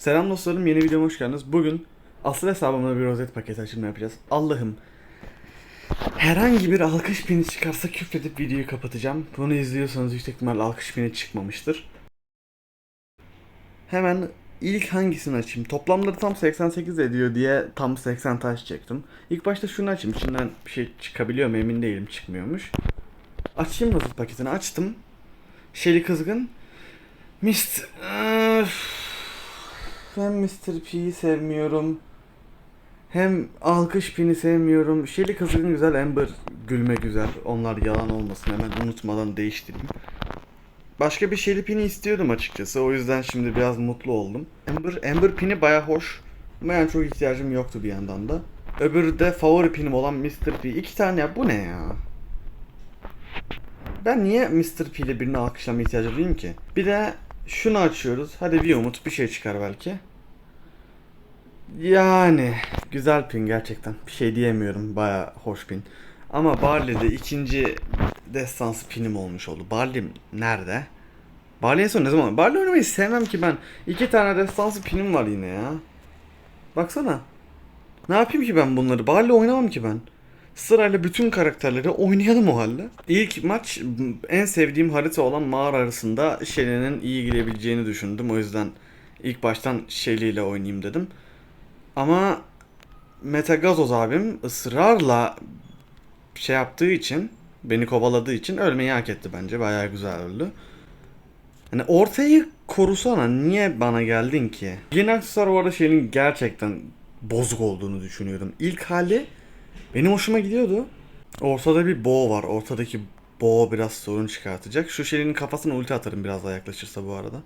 Selam dostlarım yeni videoma hoş geldiniz. Bugün asıl hesabımda bir rozet paketi açılımı yapacağız. Allah'ım herhangi bir alkış pini çıkarsa küfredip videoyu kapatacağım. Bunu izliyorsanız yüksek ihtimalle alkış pini çıkmamıştır. Hemen ilk hangisini açayım? Toplamları tam 88 ediyor diye tam 80 taş çektim. İlk başta şunu açayım. İçinden bir şey çıkabiliyor mu emin değilim çıkmıyormuş. Açayım rozet paketini açtım. Şeli kızgın. Mist... Öf. Ben Mr. P'yi sevmiyorum. Hem alkış pini sevmiyorum. Şeli kızgın güzel, Amber gülme güzel. Onlar yalan olmasın hemen unutmadan değiştireyim. Başka bir Şeli pini istiyordum açıkçası. O yüzden şimdi biraz mutlu oldum. Amber, Amber pini baya hoş. Ama yani çok ihtiyacım yoktu bir yandan da. Öbürü de favori pinim olan Mr. P. İki tane ya bu ne ya? Ben niye Mr. P ile birini alkışlama ihtiyacı duyayım ki? Bir de şunu açıyoruz. Hadi bir umut bir şey çıkar belki. Yani güzel pin gerçekten. Bir şey diyemiyorum. Baya hoş pin. Ama Barley'de ikinci destansı pinim olmuş oldu. Barley nerede? Barley en son ne zaman? Barley oynamayı sevmem ki ben. İki tane destansı pinim var yine ya. Baksana. Ne yapayım ki ben bunları? Barley oynamam ki ben. Sırayla bütün karakterleri oynayalım o halde. İlk maç en sevdiğim harita olan mağara arasında Shelly'nin iyi girebileceğini düşündüm. O yüzden ilk baştan Shelly ile oynayayım dedim. Ama Metagazoz abim ısrarla şey yaptığı için, beni kovaladığı için ölmeyi hak etti bence. Bayağı güzel öldü. Hani ortayı korusana niye bana geldin ki? Yeni aksesuar bu arada şeyin gerçekten bozuk olduğunu düşünüyorum. İlk hali benim hoşuma gidiyordu. Ortada bir boğa var. Ortadaki boğa biraz sorun çıkartacak. Şu şeyin kafasına ulti atarım biraz daha yaklaşırsa bu arada.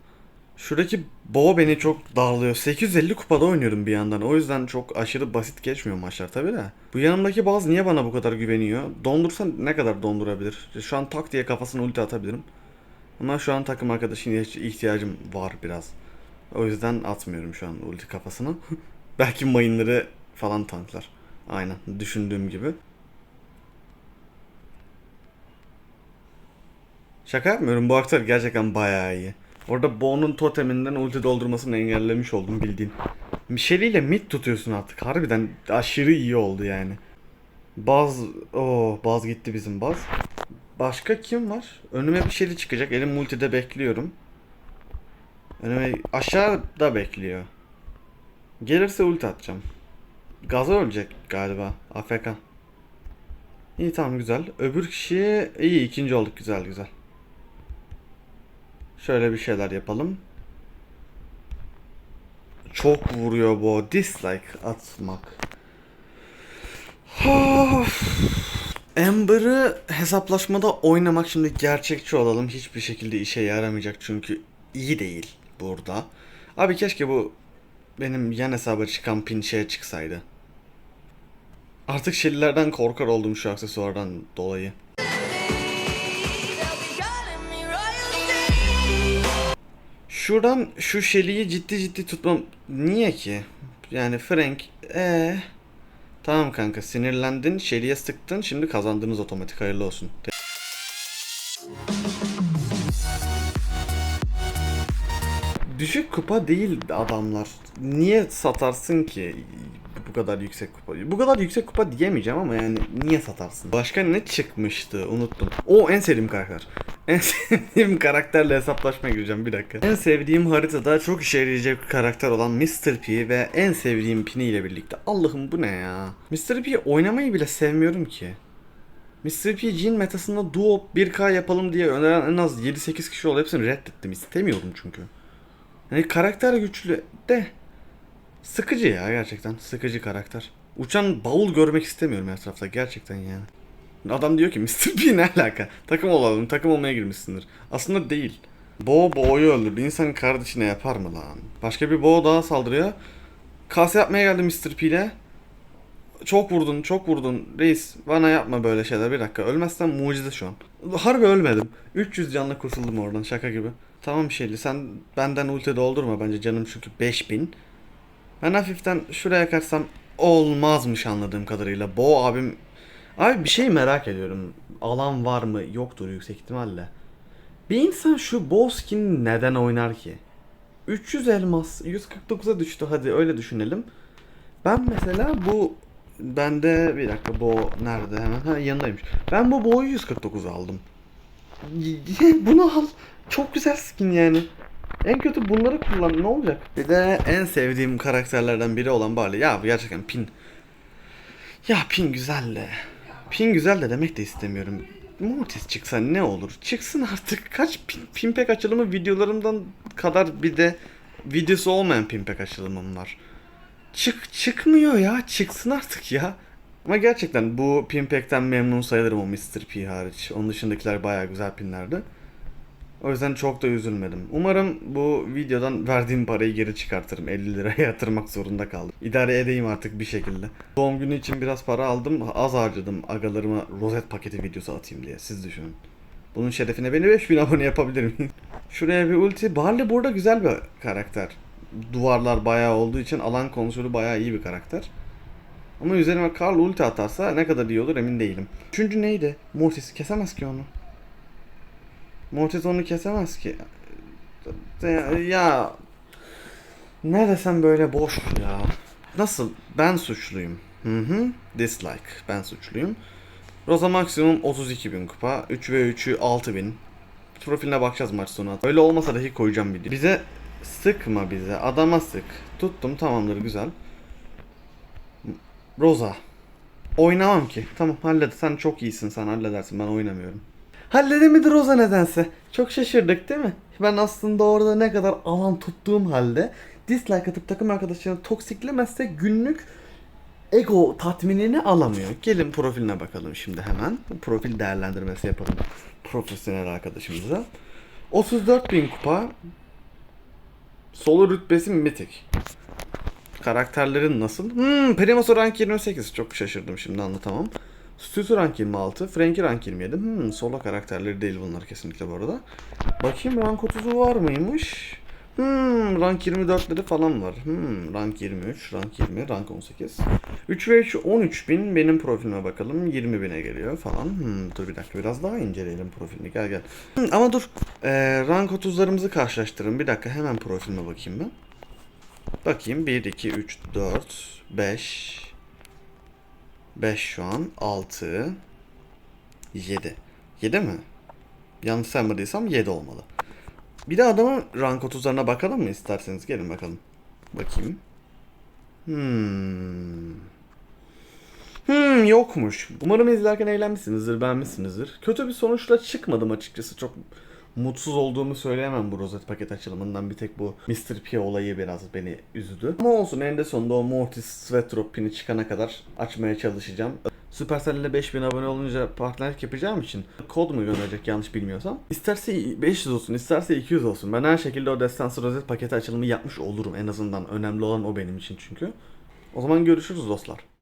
Şuradaki boğa beni çok darlıyor. 850 kupada oynuyorum bir yandan. O yüzden çok aşırı basit geçmiyor maçlar tabi de. Bu yanımdaki baz niye bana bu kadar güveniyor? Dondursa ne kadar dondurabilir? Şu an tak diye kafasına ulti atabilirim. Ama şu an takım arkadaşına ihtiyacım var biraz. O yüzden atmıyorum şu an ulti kafasına. Belki mayınları falan tanklar. Aynen düşündüğüm gibi. Şaka yapmıyorum bu aktör gerçekten bayağı iyi. Orada Bo'nun toteminden ulti doldurmasını engellemiş oldum bildiğin. Shelly ile mid tutuyorsun artık. Harbiden aşırı iyi oldu yani. Baz, o Baz gitti bizim Baz. Başka kim var? Önüme bir Shelly çıkacak. Elim multide bekliyorum. Önüme aşağıda bekliyor. Gelirse ulti atacağım. Gaza ölecek galiba. AFK. İyi tamam güzel. Öbür kişi iyi ikinci olduk güzel güzel. Şöyle bir şeyler yapalım. Çok vuruyor bu. Dislike atmak. Amber'ı hesaplaşmada oynamak şimdi gerçekçi olalım. Hiçbir şekilde işe yaramayacak çünkü iyi değil burada. Abi keşke bu benim yan hesaba çıkan pin şeye çıksaydı. Artık Shelly'lerden korkar oldum şu aksesuardan dolayı. Şuradan şu Shelly'yi ciddi ciddi tutmam niye ki? Yani Frank ee Tamam kanka sinirlendin, Shelly'ye sıktın, şimdi kazandınız otomatik hayırlı olsun. Düşük kupa değil adamlar. Niye satarsın ki bu kadar yüksek kupa? Bu kadar yüksek kupa diyemeyeceğim ama yani niye satarsın? Başka ne çıkmıştı? Unuttum. O en sevdiğim karakter. En sevdiğim karakterle hesaplaşmaya gireceğim bir dakika. En sevdiğim haritada çok işe yarayacak bir karakter olan Mr. P ve en sevdiğim Pini ile birlikte. Allah'ım bu ne ya? Mr. P oynamayı bile sevmiyorum ki. Mr. P Jin metasında duo 1K yapalım diye öneren en az 7-8 kişi oldu. Hepsini reddettim. İstemiyorum çünkü. Hani karakter güçlü de sıkıcı ya gerçekten. Sıkıcı karakter. Uçan bavul görmek istemiyorum etrafta gerçekten yani. Adam diyor ki Mr. P ne alaka? Takım olalım, takım olmaya girmişsindir. Aslında değil. Bo Bo'yu öldürdü. İnsan kardeşine yapar mı lan? Başka bir Bo daha saldırıyor. Kase yapmaya geldi Mr. P ile. Çok vurdun, çok vurdun. Reis bana yapma böyle şeyler. Bir dakika. Ölmezsen mucize şu an. Harbi ölmedim. 300 canla kurtuldum oradan şaka gibi. Tamam Şeli sen benden ulti doldurma bence canım çünkü 5000. Ben hafiften şuraya kaçsam olmazmış anladığım kadarıyla. Bo abim Abi bir şey merak ediyorum. Alan var mı? Yoktur yüksek ihtimalle. Bir insan şu bow skin neden oynar ki? 300 elmas 149'a düştü hadi öyle düşünelim. Ben mesela bu bende bir dakika bu nerede hemen ha yanındaymış. Ben bu boyu 149 aldım. Bunu al. Çok güzel skin yani. En kötü bunları kullan ne olacak? Bir de en sevdiğim karakterlerden biri olan Barley. Ya bu gerçekten pin. Ya pin güzel de. Pin güzel de demek de istemiyorum. Mortis çıksa ne olur? Çıksın artık. Kaç pin, Pimpek açılımı videolarımdan kadar bir de videosu olmayan Pimpek açılımım var. Çık çıkmıyor ya. Çıksın artık ya. Ama gerçekten bu Pimpek'ten memnun sayılırım o Mr. P hariç. Onun dışındakiler bayağı güzel pinlerdi. O yüzden çok da üzülmedim. Umarım bu videodan verdiğim parayı geri çıkartırım. 50 liraya yatırmak zorunda kaldım. İdare edeyim artık bir şekilde. Doğum günü için biraz para aldım. Az harcadım agalarıma rozet paketi videosu atayım diye. Siz düşünün. Bunun şerefine beni 5000 abone yapabilir miyim? Şuraya bir ulti. Barley burada güzel bir karakter. Duvarlar bayağı olduğu için alan konusunda bayağı iyi bir karakter. Ama üzerine Karl ulti atarsa ne kadar iyi olur emin değilim. Üçüncü neydi? Mortis kesemez ki onu. Mortis onu kesemez ki. Ya, ne desem böyle boş ya. Nasıl? Ben suçluyum. Hı hı. Dislike. Ben suçluyum. Rosa maksimum 32 bin kupa. 3 ve 3'ü 6 bin. Profiline bakacağız maç sonu. Öyle olmasa dahi koyacağım video. Bize sıkma bize. Adama sık. Tuttum tamamdır güzel. Rosa. Oynamam ki. Tamam hallet. Sen çok iyisin sen halledersin. Ben oynamıyorum. Halledemedi Rosa nedense. Çok şaşırdık değil mi? Ben aslında orada ne kadar alan tuttuğum halde dislike atıp takım arkadaşlarını toksiklemezse günlük ego tatminini alamıyor. Gelin profiline bakalım şimdi hemen. Profil değerlendirmesi yapalım profesyonel arkadaşımıza. 34 bin kupa. Solo rütbesi mitik. Karakterlerin nasıl? Hmm, Primus'u rank 28. Çok şaşırdım şimdi anlatamam. Stuss'u rank 26. Frank'i rank 27. Hmm, solo karakterleri değil bunlar kesinlikle bu arada. Bakayım rank 30'u var mıymış? Hmm, rank 24'leri falan var. Hmm, rank 23, rank 20, rank 18. 3 ve 3 13 bin. Benim profilime bakalım. 20 bine geliyor falan. Hmm, dur bir dakika biraz daha inceleyelim profilini. Gel gel. Hmm, ama dur. Ee, rank 30'larımızı karşılaştırın. Bir dakika hemen profilime bakayım ben. Bakayım 1, 2, 3, 4, 5, 5 şu an, 6, 7. 7 mi? Yanlış saymadıysam 7 olmalı. Bir de adamın rank 30'larına bakalım mı isterseniz? Gelin bakalım. Bakayım. Hmm. Hmm yokmuş. Umarım izlerken eğlenmişsinizdir, beğenmişsinizdir. Kötü bir sonuçla çıkmadım açıkçası. Çok mutsuz olduğumu söyleyemem bu rozet paket açılımından. Bir tek bu Mr. P olayı biraz beni üzdü. Ama olsun eninde sonunda o Mortis Svetrop pini çıkana kadar açmaya çalışacağım. Supercell ile 5000 abone olunca partnerlik yapacağım için kod mu gönderecek yanlış bilmiyorsam. İsterse 500 olsun isterse 200 olsun. Ben her şekilde o destansı rozet paketi açılımı yapmış olurum en azından. Önemli olan o benim için çünkü. O zaman görüşürüz dostlar.